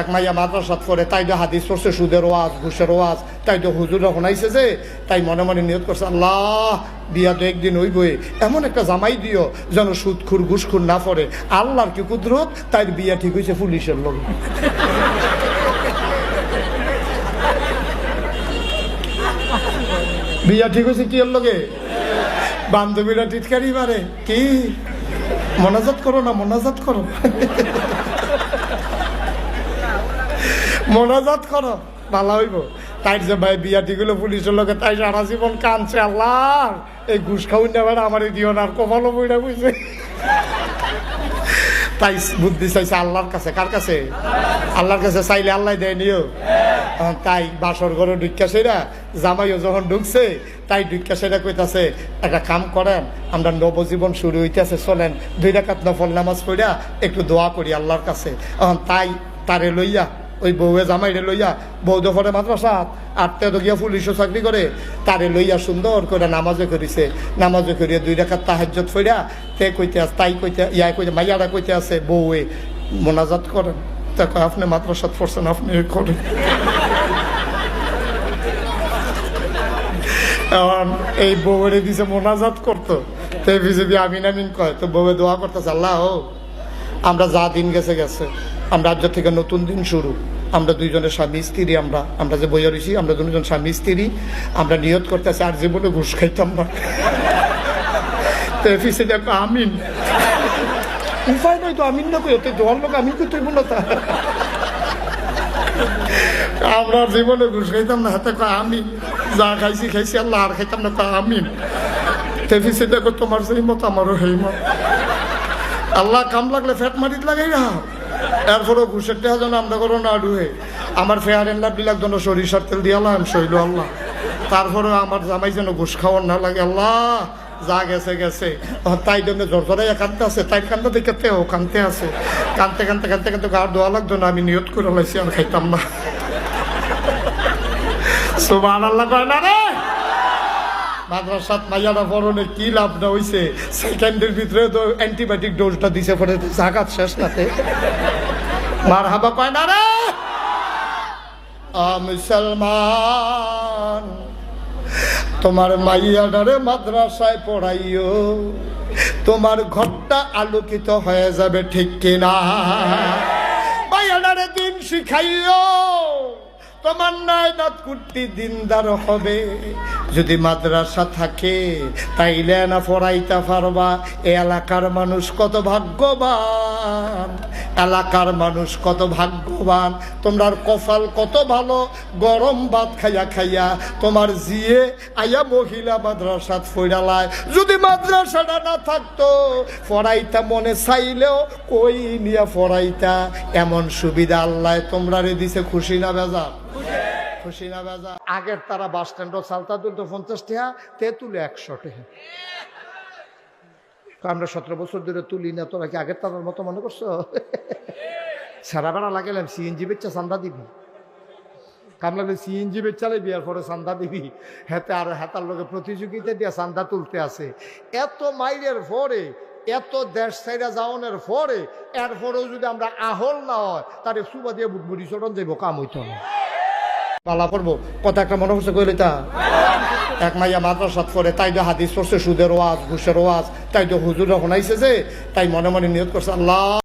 এক মাইয়া মাদ্রাসাত পড়ে তাই তো হাদিস পড়ছে, সুদের ওয়াজ, ঘুষের ওয়াজ। তাই তো হুজুর শোনাইছে যে, তাই মনে মনে নিয়ত করছে, আল্লাহ, বিয়া তো একদিন হইবই। এমন একটা জামাই দিও, যেন সুদখুর, ঘুষখুর না পড়ে। আল্লাহর কি কুদরত? তাই বিয়া ঠিক হয়েছে পুলিশের লোক বিয়া ঠিক হয়েছে কি এর লগে? বান্ধবীরা টিটকারি মারে। কি? মনাজাত করো না, মনাজাত করো। মনাজাত করো, ভালো হইব। তাই যে ভাই বিয়া ঠিক হলো পুলিশের লোকে তাই সারা জীবন কানছে আল্লাহ! এই ঘুষ খাউন নেবার আমার দিও না, আর কপালও বইটা বুঝছে তাই বুদ্ধি চাইছে আল্লাহর কাছে, কার কাছে? আল্লাহর কাছে চাইলে আল্লাহ দেয় নিও। তাই বাসর ঘরে ঢুকা সেরা, জামাইও যখন ঢুকছে, তাই ঢুকা সেরা কইতাছে, একটা কাম করেন, আমরা নবজীবন শুরু হইতেছে, চলেন, দুই রাকাত নফল নামাজ পড়িয়া একটু দোয়া করি আল্লাহর কাছে। তাই তারে লইয়া ওই বউয়ে জামাইরে লইয়া বউ দফরে মাদ্রাসা আটটা তো গিয়া পুলিশও চাকরি করে, তারে লইয়া সুন্দর করে নামাজে করিছে। নামাজে করিয়া দুই রেখার তাহাজ্জত ফইরা, তে কইতে আছে, তাই কইতে ইয়া কইতে, মাইয়ারা কইতে আছে, বউয়ে মোনাজাত করেন। তা কয়, আপনি মাদ্রাসাত পড়ছেন, আপনি করেন। এই বউরে দিছে মোনাজাত করতো। তো বিজেপি আমিন আমিন কয় তো বউয়ে দোয়া করতেছে, আল্লাহ আমরা যা দিন গেছে গেছে। আমরা আজ থেকে নতুন দিন শুরু। আমরা দুইজনের স্বামী, স্ত্রী আমরা। আমরা যে বইয়া রয়েছি আমরা দুজন স্বামী, স্ত্রী। আমরা নিয়ত করতেছি, আর জীবনে ঘুষ খাইতাম না। তো দেখো আমিন। উপায় নয় তো আমিন না কই ওতে দোয়ার লোক আমিন করতে তা? আমরা জীবনে ঘুষ খাইতাম না হাতে আমিন। যা খাইছি খাইছি, আল্লাহ আর খাইতাম না, কয় আমিন। তেফিসে দেখো তোমার সেই মত, আমারও সেই মত। আল্লাহ কাম লাগলে ফ্যাট মারিত লাগাই না এরপরও ঘুষের টেহা যেন আমরা করো না ডুহে। আমার ফেয়ার এন্ড লাভলি লাগতো না সরিষার তেল দিয়ে আল্লাহ শৈল আল্লাহ। তারপরে আমার জামাই যেন ঘুষ খাওয়ার না লাগে, আল্লাহ, যা গেছে গেছে। তাই জন্য জোর জোরে কানতে আছে, তাই কান্দা দেখে ও কানতে আছে। কানতে কানতে কানতে কানতে গার দোয়া লাগতো না, আমি নিয়ত করে লাইছি আর খাইতাম না। সুবান আল্লাহ কয় না রে! মাদ্রাসাত মাইয়ারা পরনে কি লাভ না হইছে সেকেন্ডের ভিতরে তো অ্যান্টিবায়োটিক ডোজটা দিছে পরে জাগাত শেষ নাতে মার হাবা কয়, না রে! মুসলমান তোমার মাইয়াডারে মাদ্রাসায় পড়াইও। তোমার ঘরটা আলোকিত হয়ে যাবে ঠিক কিনা? মাইয়াডারে দিন শিখাইও। তোমার নায়নাত কুর্তি দিনদার হবে। যদি মাদ্রাসা থাকে, তাইলে না পড়াইতে পারবা এ এলাকার মানুষ কত ভাগ্যবান, এলাকার মানুষ কত ভাগ্যবান। তোমার কপাল কত ভালো, গরম ভাত খাইয়া খাইয়া তোমার জিয়ে আইয়া মহিলা মাদ্রাসাত ফইরালায় যদি মাদ্রাসাটা না থাকতো পড়াইতা মনে চাইলেও কই নিয়া পড়াইতা এমন সুবিধা আল্লাহ তোমরা রে দিছে, খুশি না বেজা খুশি না আগের তারা বাস স্ট্যান্ডও চালতা তুলতো পঞ্চাশ টাকা তে তুলে একশো টাকা আমরা সতেরো বছর ধরে তুলি না, তোরা কি আগের তারার মতো মনে করছ? সারা বেড়া লাগালাম সিএনজি বেচা চান্দা দিবি। কামলালে সিএনজি বেচালে বিয়ার পরে চান্দা দিবি। হেতে আর হেতার লোকে প্রতিযোগিতা দিয়া চান্দা তুলতে আছে। এত মাইলের পরে, এত দেশ সাইরা যাওয়ানোর পরে, এরপরেও যদি আমরা আহল না হয়, তাহলে সুবা দিয়ে বুটবুটি চটন যাইব, কাম হইতো না। পালা পড়ব। কথা একটা মনে হচ্ছে কইলে তা। এক মাইয়া মাদ্রাসাত করে তাই তো হাদিস পড়ছে, সুদের ওয়াজ, ঘুষের ওয়াজ, তাই তো হুজুর শোনাইছে যে, তাই মনে মনে নিয়োগ করছে, আল্লাহ।